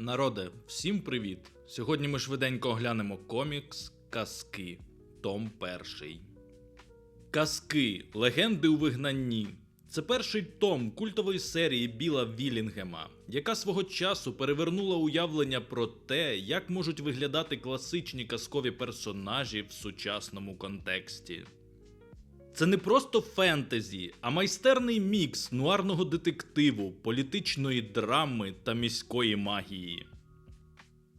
Народе, всім привіт! Сьогодні ми швиденько оглянемо комікс Казки, Том перший. Казки Легенди у вигнанні. Це перший том культової серії Біла Вілінгема, яка свого часу перевернула уявлення про те, як можуть виглядати класичні казкові персонажі в сучасному контексті. Це не просто фентезі, а майстерний мікс нуарного детективу, політичної драми та міської магії.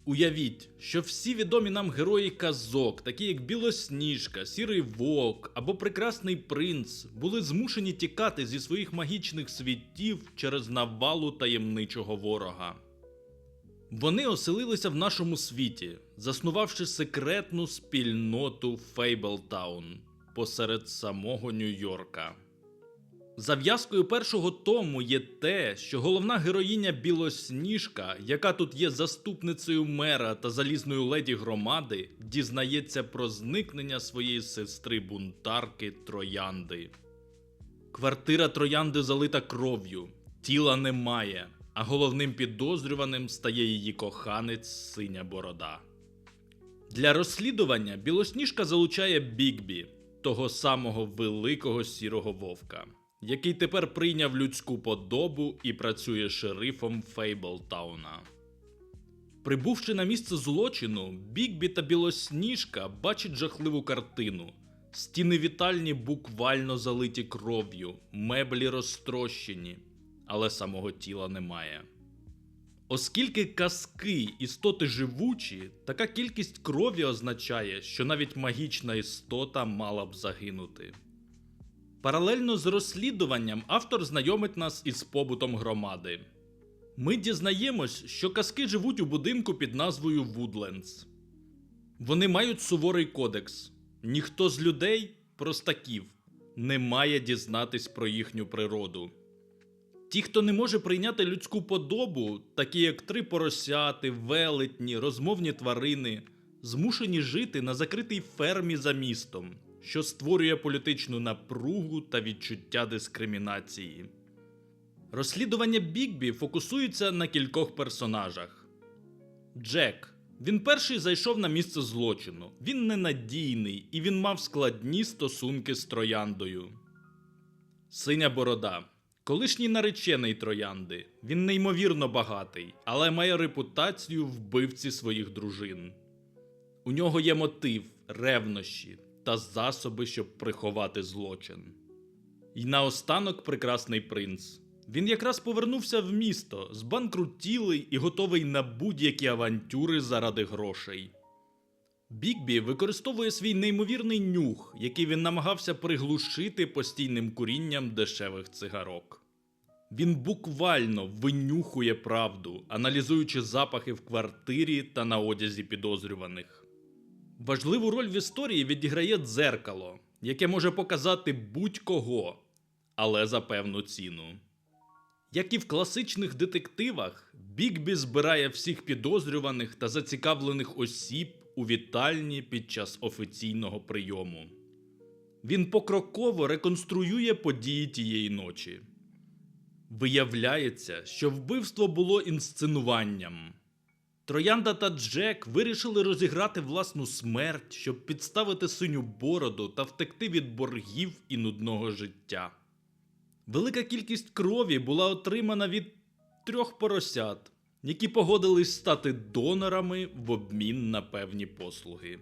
Уявіть, що всі відомі нам герої казок, такі як Білосніжка, Сірий Вовк або Прекрасний Принц, були змушені тікати зі своїх магічних світів через навалу таємничого ворога. Вони оселилися в нашому світі, заснувавши секретну спільноту Фейблтаун посеред самого Нью-Йорка. Зав'язкою першого тому є те, що головна героїня Білосніжка, яка тут є заступницею мера та залізною леді громади, дізнається про зникнення своєї сестри бунтарки Троянди. Квартира Троянди залита кров'ю, тіла немає, а головним підозрюваним стає її коханець синя борода. Для розслідування Білосніжка залучає Бігбі, того самого великого сірого вовка, який тепер прийняв людську подобу і працює шерифом Фейблтауна. Прибувши на місце злочину, Бігбі та Білосніжка бачать жахливу картину. Стіни вітальні буквально залиті кров'ю, меблі розтрощені, але самого тіла немає. Оскільки казки істоти живучі, така кількість крові означає, що навіть магічна істота мала б загинути. Паралельно з розслідуванням автор знайомить нас із побутом громади. Ми дізнаємось, що казки живуть у будинку під назвою Вудлендс. Вони мають суворий кодекс. Ніхто з людей, простаків, не має дізнатись про їхню природу. Ті, хто не може прийняти людську подобу, такі як три поросяти, велетні, розмовні тварини, змушені жити на закритій фермі за містом, що створює політичну напругу та відчуття дискримінації. Розслідування Бігбі фокусується на кількох персонажах. Джек. Він перший зайшов на місце злочину. Він ненадійний і він мав складні стосунки з трояндою. Синя борода. Колишній наречений троянди. Він неймовірно багатий, але має репутацію вбивці своїх дружин. У нього є мотив, ревнощі та засоби, щоб приховати злочин. І наостанок прекрасний принц. Він якраз повернувся в місто, збанкрутілий і готовий на будь-які авантюри заради грошей. Бікбі використовує свій неймовірний нюх, який він намагався приглушити постійним курінням дешевих цигарок. Він буквально винюхує правду, аналізуючи запахи в квартирі та на одязі підозрюваних. Важливу роль в історії відіграє дзеркало, яке може показати будь-кого, але за певну ціну. Як і в класичних детективах, Бікбі збирає всіх підозрюваних та зацікавлених осіб у вітальні під час офіційного прийому. Він покроково реконструює події тієї ночі. Виявляється, що вбивство було інсценуванням. Троянда та Джек вирішили розіграти власну смерть, щоб підставити синю бороду та втекти від боргів і нудного життя. Велика кількість крові була отримана від трьох поросят, які погодились стати донорами в обмін на певні послуги.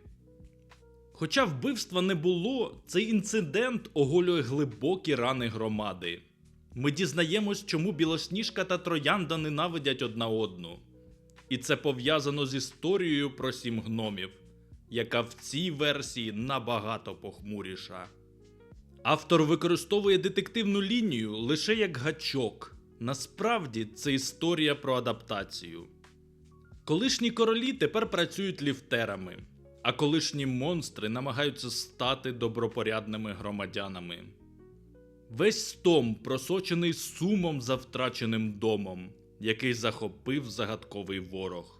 Хоча вбивства не було, цей інцидент оголює глибокі рани громади. Ми дізнаємось, чому Білосніжка та Троянда ненавидять одна одну. І це пов'язано з історією про сім гномів, яка в цій версії набагато похмуріша. Автор використовує детективну лінію лише як гачок. Насправді це історія про адаптацію. Колишні королі тепер працюють ліфтерами, а колишні монстри намагаються стати добропорядними громадянами. Весь том просочений сумом за втраченим домом, який захопив загадковий ворог.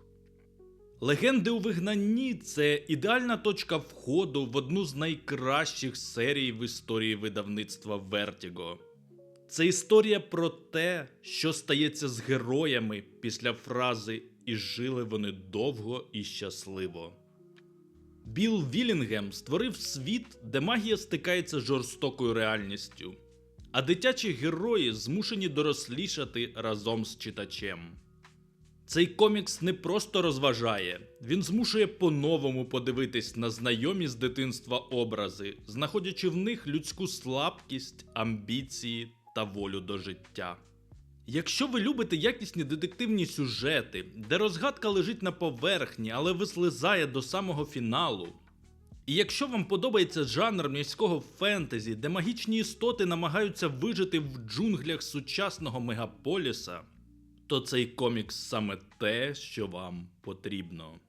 Легенди у вигнанні це ідеальна точка входу в одну з найкращих серій в історії видавництва Vertigo. Це історія про те, що стається з героями після фрази і жили вони довго і щасливо. Білл Вілінгем створив світ, де магія стикається з жорстокою реальністю, а дитячі герої змушені дорослішати разом з читачем. Цей комікс не просто розважає, він змушує по-новому подивитись на знайомі з дитинства образи, знаходячи в них людську слабкість, амбіції та волю до життя. Якщо ви любите якісні детективні сюжети, де розгадка лежить на поверхні, але вислизає до самого фіналу. І якщо вам подобається жанр міського фентезі, де магічні істоти намагаються вижити в джунглях сучасного мегаполіса, то цей комікс саме те, що вам потрібно.